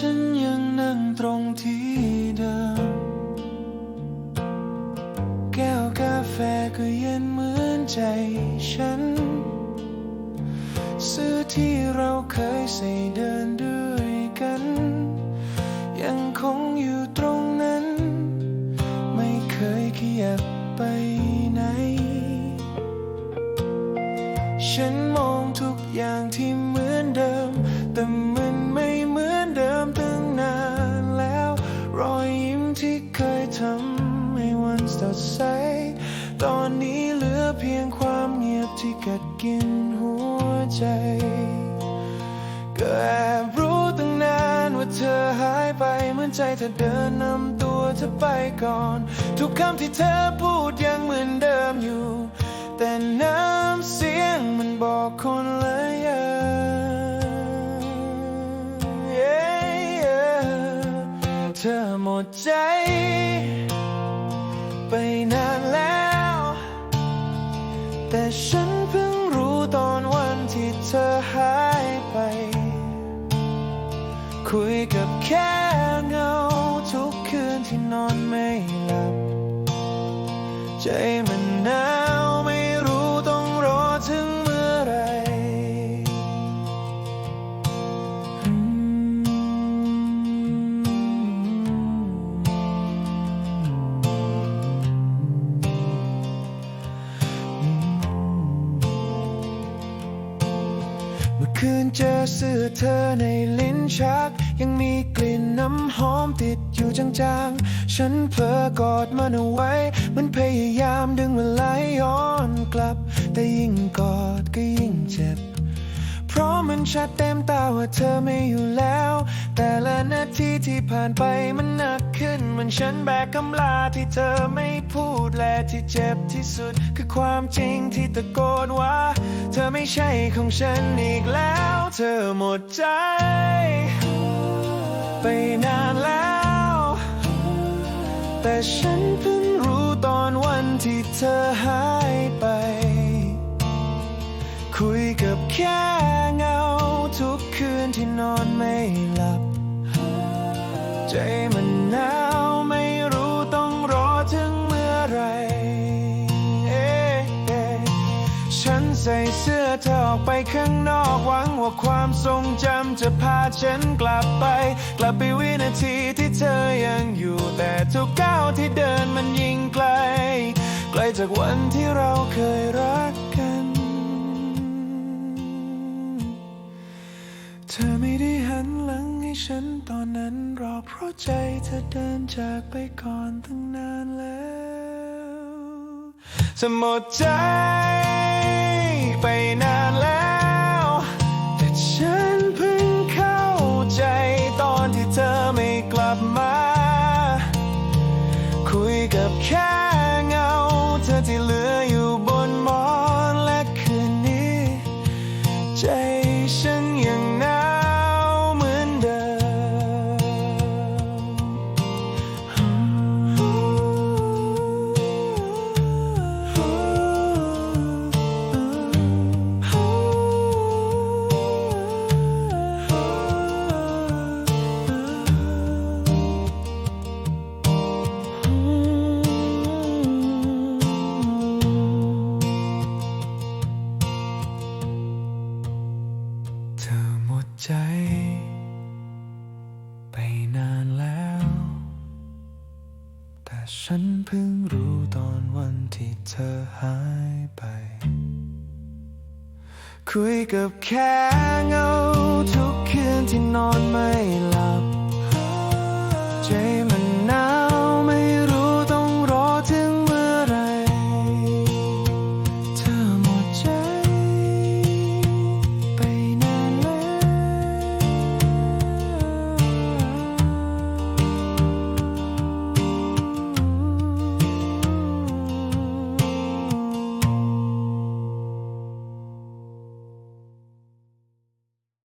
ฉันยังนั่งตรงที่เดิม แก้วกาแฟก็เย็นเหมือนใจฉัน ซื้อที่เราเคยใส่เดินด้วยกัน ยังคงอยู่ตรงนั้น ไม่เคยขยับไปไหน ฉันมองทุกอย่างที่เหมือนเดิมแต่ ที่กัดกินหัวใจก็แอบรู้ตั้งนานว่าเธอหายไปเหมือนใจเธอเดินนำตัวเธอไปก่อน ทุกคำที่เธอพูดยังเหมือนเดิมอยู่ แต่น้ำเสียงมันบอกคนละอย่างเธอหมดใจ ไปนานแล้ว แต่ฉัน คุยกับแค่เงาทุกคืนที่นอนไม่หลับ ใจมัน คืนเจอเสื้อเธอในลิ้นชัก ยังมีกลิ่นน้ำหอมติดอยู่จางๆ ฉันเผลอกอดมันเอาไว้ มันพยายามดึงเวลาย้อนกลับ แต่ยิ่งกอดก็ยิ่งเจ็บ เพราะมันชัดเต็มตาว่าเธอไม่อยู่แล้ว แต่ละนาทีที่ผ่านไปมันหนักขึ้น มันฉันแบกคำลาที่เธอไม่ พูดและที่เจ็บที่สุด คือความจริงที่ตะโกนว่า เธอไม่ใช่ของฉันอีกแล้ว เธอหมดใจ ไปนานแล้ว แต่ฉันเพิ่งรู้ตอนวันที่เธอหายไป คุยกับแค่เงาทุกคืนที่นอนไม่หลับ ใจมัน ใส่เสื้อเธอออกไปข้างนอกหวังว่าความทรงจำจะพาฉันกลับไป กลับไปวินาทีที่เธอยังอยู่ แต่ทุกก้าวที่เดินมันยิ่งไกล ไกลจากวันที่เราเคยรักกัน เธอไม่ได้หันหลังให้ฉันตอนนั้นรอเพราะใจเธอเดินจากไปก่อนตั้งนานแล้ว จะหมดใจ ใใจ ไปนานแล้ว แต่ฉันเพิ่งรู้ตอนวันที่เธอหายไป คุยกับแค่เงาทุกคืนที่นอนไม่หลับ